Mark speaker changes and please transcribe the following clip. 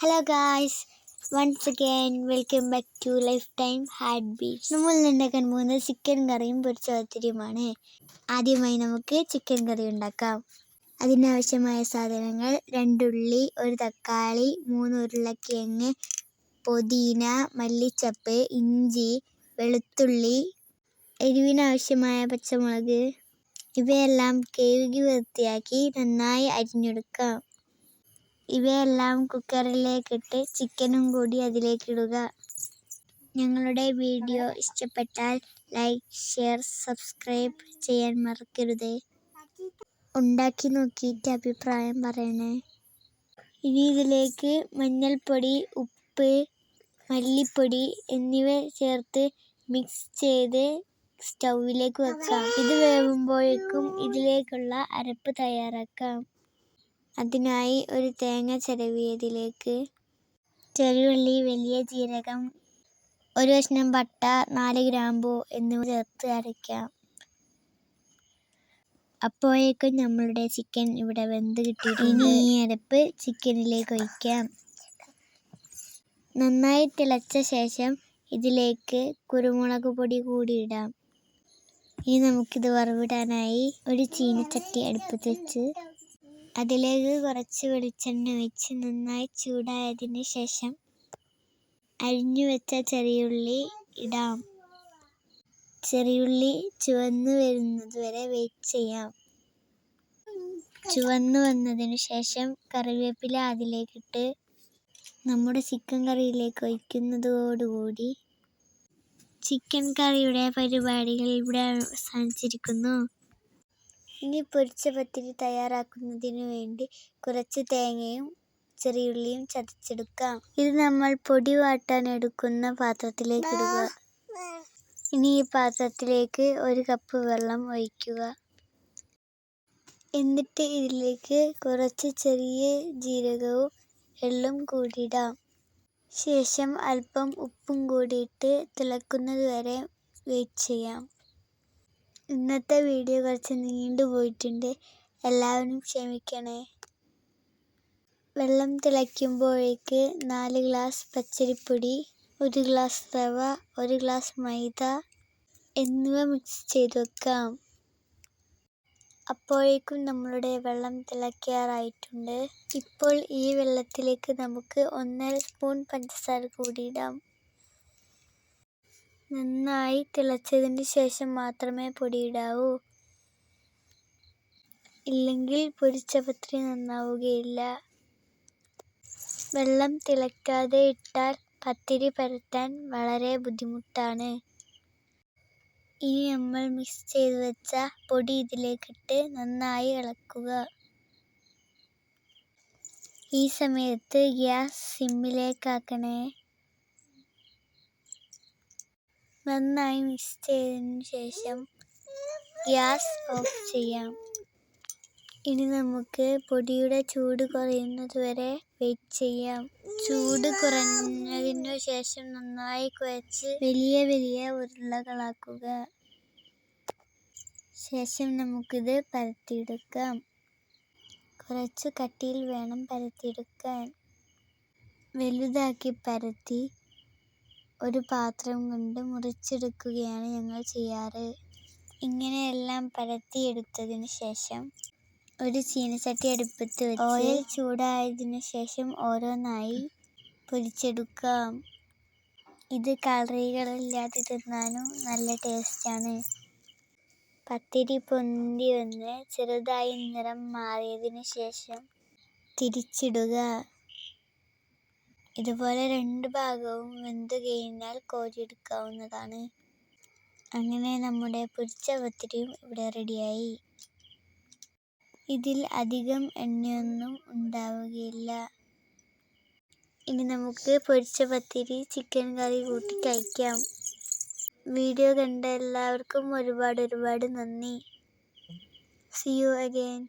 Speaker 1: Hello guys once again welcome back to lifetime heartbeat നമ്മൾ ഉണ്ടാക്കാൻ പോകുന്നത് ചിക്കൻ കറിയും പൊരിച്ച പത്തിരിയുമാണ് ആദ്യമായി നമുക്ക് ചിക്കൻ കറി ഉണ്ടാക്കാം. അതിനാവശ്യമായ സാധനങ്ങൾ രണ്ടുള്ളി ഒരു തക്കാളി മൂന്ന് ഉരുളക്കിഴങ്ങ് പുതിന മല്ലിച്ചപ്പ് ഇഞ്ചി വെളുത്തുള്ളി എരിവിനാവശ്യമായ പച്ചമുളക്. ഇവയെല്ലാം കഴുകി വൃത്തിയാക്കി നന്നായി അരിഞ്ഞെടുക്കാം. ഇവയെല്ലാം കുക്കറിലേക്കിട്ട് ചിക്കനും കൂടി അതിലേക്കിടുക. ഞങ്ങളുടെ വീഡിയോ ഇഷ്ടപ്പെട്ടാൽ ലൈക്ക് ഷെയർ സബ്സ്ക്രൈബ് ചെയ്യാൻ മറക്കരുത്. ഉണ്ടാക്കി നോക്കിയിട്ട് അഭിപ്രായം പറയണേ. ഇനി ഇതിലേക്ക് മഞ്ഞൾപ്പൊടി ഉപ്പ് മല്ലിപ്പൊടി എന്നിവ ചേർത്ത് മിക്സ് ചെയ്ത് സ്റ്റൗവിലേക്ക് വെക്കാം. ഇത് വേവുമ്പോഴേക്കും ഇതിലേക്കുള്ള അരപ്പ് തയ്യാറാക്കാം. അതിനായി ഒരു തേങ്ങ ചിരവിയതിലേക്ക് ചെറിയുള്ളി വലിയ ജീരകം ഒരു കഷ്ണം പട്ട നാല് ഗ്രാമ്പു എന്നിവ ചേർത്ത് അരയ്ക്കാം. അപ്പോഴേക്കും നമ്മളുടെ ചിക്കൻ ഇവിടെ വെന്ത് കിട്ടിയിട്ടുണ്ട്. ഇനി ഈ അരപ്പ് ചിക്കനിലേക്ക് ഒഴിക്കാം. നന്നായി തിളച്ച ശേഷം ഇതിലേക്ക് കുരുമുളക് പൊടി കൂടി ഇടാം. ഇനി നമുക്കിത് വറവിടാനായി ഒരു ചീനച്ചട്ടി അടുപ്പത്ത് വെച്ച് അതിലേക്ക് കുറച്ച് വെളിച്ചെണ്ണ ഒഴിച്ച് നന്നായി ചൂടായതിന് ശേഷം അരിഞ്ഞു വെച്ച ചെറിയുള്ളി ഇടാം. ചെറിയുള്ളി ചുവന്നു വരുന്നത് വരെ വെയിറ്റ് ചെയ്യാം. ചുവന്ന് വന്നതിന് ശേഷം കറിവേപ്പില അതിലേക്കിട്ട് നമ്മുടെ ചിക്കൻ കറിയിലേക്ക് ഒഴിക്കുന്നതോടുകൂടി ചിക്കൻ കറിയുടെ പരിപാടികൾ ഇവിടെ അവസാനിച്ചിരിക്കുന്നു. ഇനി പൊരിച്ച പത്തിരി തയ്യാറാക്കുന്നതിന് വേണ്ടി കുറച്ച് തേങ്ങയും ചെറിയുള്ളിയും ചതച്ചെടുക്കാം. ഇത് നമ്മൾ പൊടി വാട്ടാൻ എടുക്കുന്ന പാത്രത്തിലേക്ക് ഇടുക. ഇനി ഈ പാത്രത്തിലേക്ക് ഒരു കപ്പ് വെള്ളം ഒഴിക്കുക. എന്നിട്ട് ഇതിലേക്ക് കുറച്ച് ചെറിയ ജീരകവും എള്ളും കൂടിയിടാം. ശേഷം അല്പം ഉപ്പും കൂടിയിട്ട് തിളക്കുന്നത് വരെ വെയിറ്റ് ചെയ്യാം. ഇന്നത്തെ വീഡിയോ കുറച്ച് നീണ്ടു പോയിട്ടുണ്ട്. എല്ലാവരും ക്ഷമിക്കണേ. വെള്ളം തിളയ്ക്കുമ്പോഴേക്ക് നാല് ഗ്ലാസ് പച്ചരിപ്പൊടി ഒരു ഗ്ലാസ് റവ ഒരു ഗ്ലാസ് മൈദ എന്നിവ മിക്സ് ചെയ്ത് വെക്കാം. അപ്പോഴേക്കും നമ്മളുടെ വെള്ളം തിളയ്ക്കാറായിട്ടുണ്ട്. ഇപ്പോൾ ഈ വെള്ളത്തിലേക്ക് നമുക്ക് ഒന്നര സ്പൂൺ പഞ്ചസാര കൂടി കൂടിയിടാം നന്നായി തിളച്ചതിന് ശേഷം മാത്രമേ പൊടിയിടാവൂ. ഇല്ലെങ്കിൽ പൊരിച്ച പത്തിരി നന്നാവുകയില്ല. വെള്ളം തിളയ്ക്കാതെ ഇട്ടാൽ പത്തിരി പരത്താൻ വളരെ ബുദ്ധിമുട്ടാണ്. ഇനി നമ്മൾ മിക്സ് ചെയ്ത് വെച്ച പൊടി ഇതിലേക്കിട്ട് നന്നായി ഇളക്കുക. ഈ സമയത്ത് ഗ്യാസ് സിമ്മിലേക്കാക്കണേ. നന്നായി മിക്സ് ചെയ്തതിന് ശേഷം ഗ്യാസ് ഓഫ് ചെയ്യാം. ഇനി നമുക്ക് പൊടിയുടെ ചൂട് കുറയുന്നത് വരെ വെയിറ്റ് ചെയ്യാം. ചൂട് കുറഞ്ഞതിനു ശേഷം നന്നായി കുഴച്ച് വലിയ വലിയ ഉരുളകളാക്കുക. ശേഷം നമുക്കിത് പരത്തിയെടുക്കാം. കുറച്ച് കട്ടിയിൽ വേണം പരത്തിയെടുക്കാൻ. വലുതാക്കി പരത്തി ഒരു പാത്രം കൊണ്ട് മുറിച്ചെടുക്കുകയാണ് ഞങ്ങൾ ചെയ്യാറ്. ഇങ്ങനെയെല്ലാം പരത്തിയെടുത്തതിന് ശേഷം ഒരു ചീനച്ചട്ടി അടുപ്പത്ത് വെച്ച് ഓയിൽ ചൂടായതിനു ശേഷം ഓരോന്നായി പൊരിച്ചെടുക്കാം. ഇത് കറികളില്ലാതെ തിന്നാനും നല്ല ടേസ്റ്റാണ്. പത്തിരി പൊന്തി വന്ന് ചെറുതായി നിറം മാറിയതിനു ശേഷം തിരിച്ചിടുക. ഇതുപോലെ രണ്ട് ഭാഗവും വെന്ത് കഴിഞ്ഞാൽ കോരിയെടുക്കാവുന്നതാണ് അങ്ങനെ നമ്മുടെ പൊരിച്ച പത്തിരിയും ഇവിടെ റെഡിയായി. ഇതിൽ അധികം എണ്ണയൊന്നും ഉണ്ടാവുകയില്ല. ഇനി നമുക്ക് പൊരിച്ച പത്തിരി ചിക്കൻ കറി കൂട്ടി കഴിക്കാം. വീഡിയോ കണ്ട എല്ലാവർക്കും ഒരുപാട് ഒരുപാട് നന്ദി. C you again